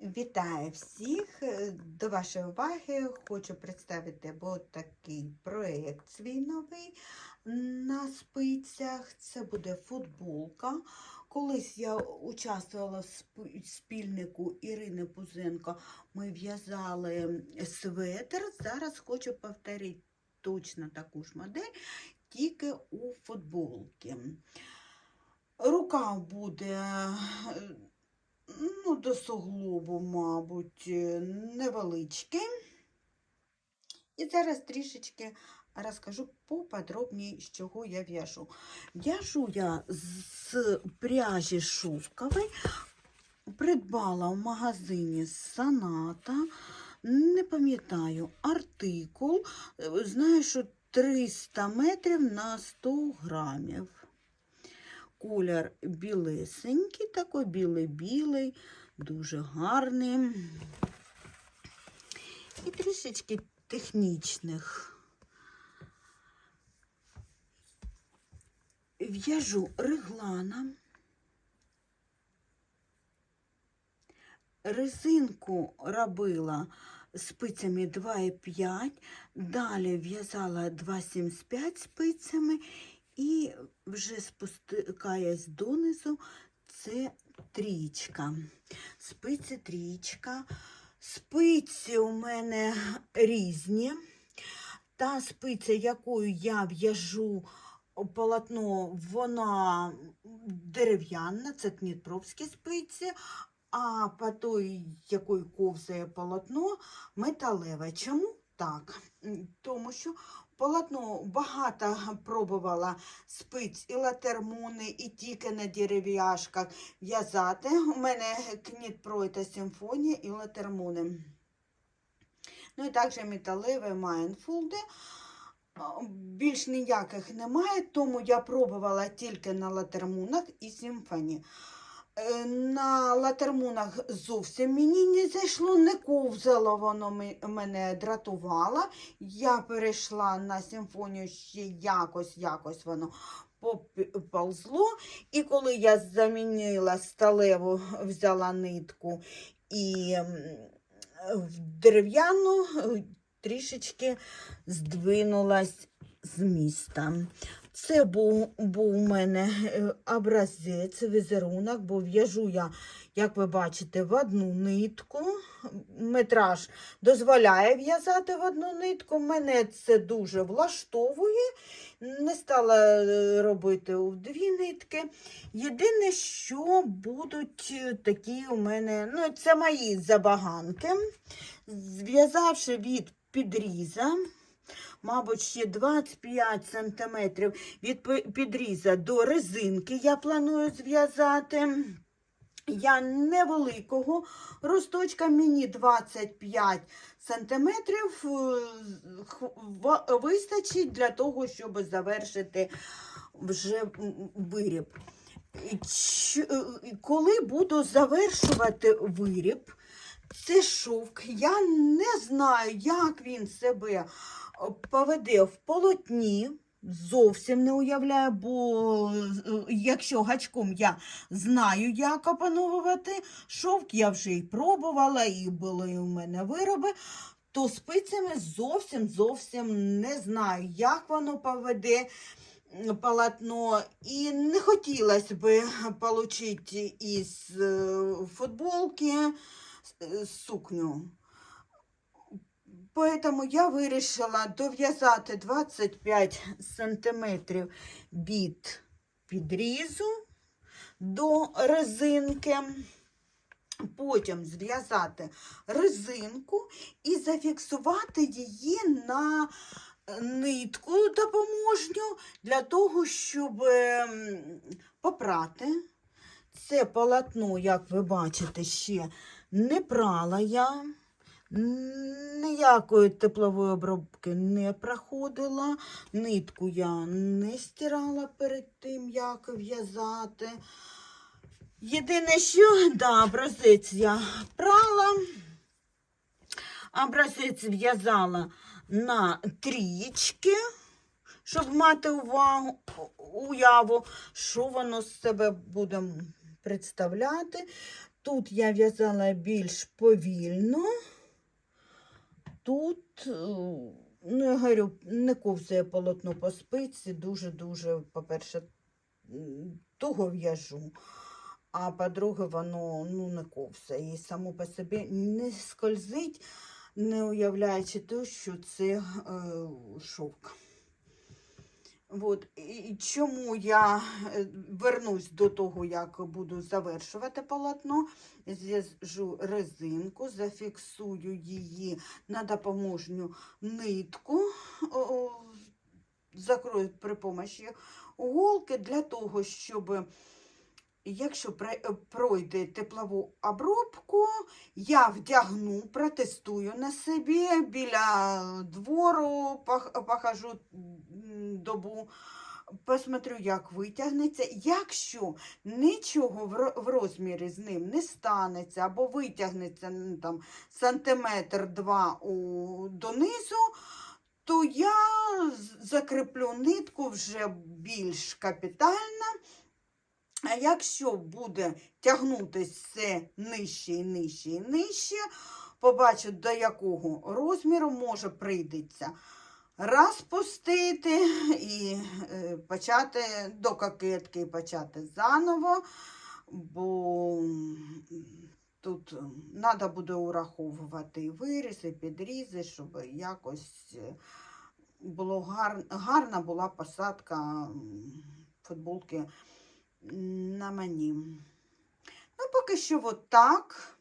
Вітаю всіх! Е, До вашої уваги хочу представити такий проєкт свій новий на спицях. Це буде футболка. Колись я участвувала в спільнику Ірини Пузенко. Ми в'язали светр. Зараз хочу повторити точно таку ж модель, тільки у футболці. Рукав буде е, ну, до суглобу, мабуть, е, невеличкий. І зараз трішечки розкажу поподробніше, з чого я в'яжу. В'яжу я з пряжі шовкової, придбала в магазині Саната, не пам'ятаю, артикул, е, знаю, що 300 метрів на 100 грамів. Колір білесенький, такий білий-білий, дуже гарний. І трішечки технічних. В'яжу регланом. Резинку робила спицями 2,5, далі в'язала 2,75 спицями і вже спускаясь донизу, це трічка. Спиці трічка. Спиці у мене різні. Та спиця, якою я в'яжу полотно, вона дерев'яна, це кнітпровські спиці, а по той, якою ковзає полотно, металеве. Чому так? Тому що полотно багато пробувала спиць і латермуни, і тільки на дерев'яшках в'язати. У мене кнітпро та симфонія і латермуни. Ну і також металеве Майнфулди. Більш ніяких немає, тому я пробувала тільки на латермунах і симфоні. Е, На латермунах зовсім мені не зайшло, не ковзало, воно мене дратувало. Я перейшла на симфонію ще якось, якось воно поползло. І коли я замінила сталеву, взяла нитку і в дерев'яну трішечки здвинулась з міста. Це був, був у мене е, образець, візерунок, бо в'яжу я, як ви бачите, в одну нитку. Метраж дозволяє в'язати в одну нитку. Мене це дуже влаштовує. Не стала е, робити в дві нитки. Єдине, що будуть е, такі у мене, ну, це мої забаганки. Зв'язавши від підріза, мабуть, ще 25 см від підріза до резинки я планую зв'язати. Я невеликого росточка, мені 25 сантиметрів е, вистачить для того, щоб завершити вже виріб. Е, Коли буду завершувати виріб, це шовк. Я не знаю, як він себе поведе в полотні. Зовсім не уявляю, бо е, якщо гачком я знаю, як опановувати шовк, я вже і пробувала, і були у мене вироби, то спицями зовсім зовсім не знаю, як воно поведе полотно. І не хотілося б отримати із е, футболки е, сукню. Поэтому я вирішила дов'язати 25 сантиметрів від підрізу до резинки. Потім зв'язати резинку і зафіксувати її на нитку допоможню для того, щоб попрати. Це полотно, як ви бачите, ще не прала я. Ніякої теплової обробки не проходила, нитку я не стирала перед тим, як в'язати. Єдине, що да, образець я прала, образець в'язала на трічки, щоб мати увагу, уяву, що воно з себе буде представляти. Тут я в'язала більш повільно. Тут, е, ну, я говорю, не ковзає полотно по спиці, дуже-дуже, по-перше, туго в'яжу. А по-друге, воно ну, не ковзає. І само по собі не скользить, не уявляючи те, що це е, шовк. От. І чому я е, вернусь до того, як буду завершувати полотно, зв'яжу резинку, зафіксую її на допоможню нитку, закрою при помощі голки для того, щоб якщо пройде теплову обробку, я вдягну, протестую на собі біля двору, похожу добу, посмотрю, як витягнеться. Якщо нічого в розмірі з ним не станеться, або витягнеться там, сантиметр два донизу, то я закріплю нитку вже більш капітально. А якщо буде тягнутися все нижче і нижче і нижче, побачу, до якого розміру може прийдеться розпустити і е, почати до кокетки почати заново, бо тут треба буде ураховувати і вирізи, і підрізи, щоб якось е, було гар... гарна була посадка футболки на мені. Ну, поки що от так.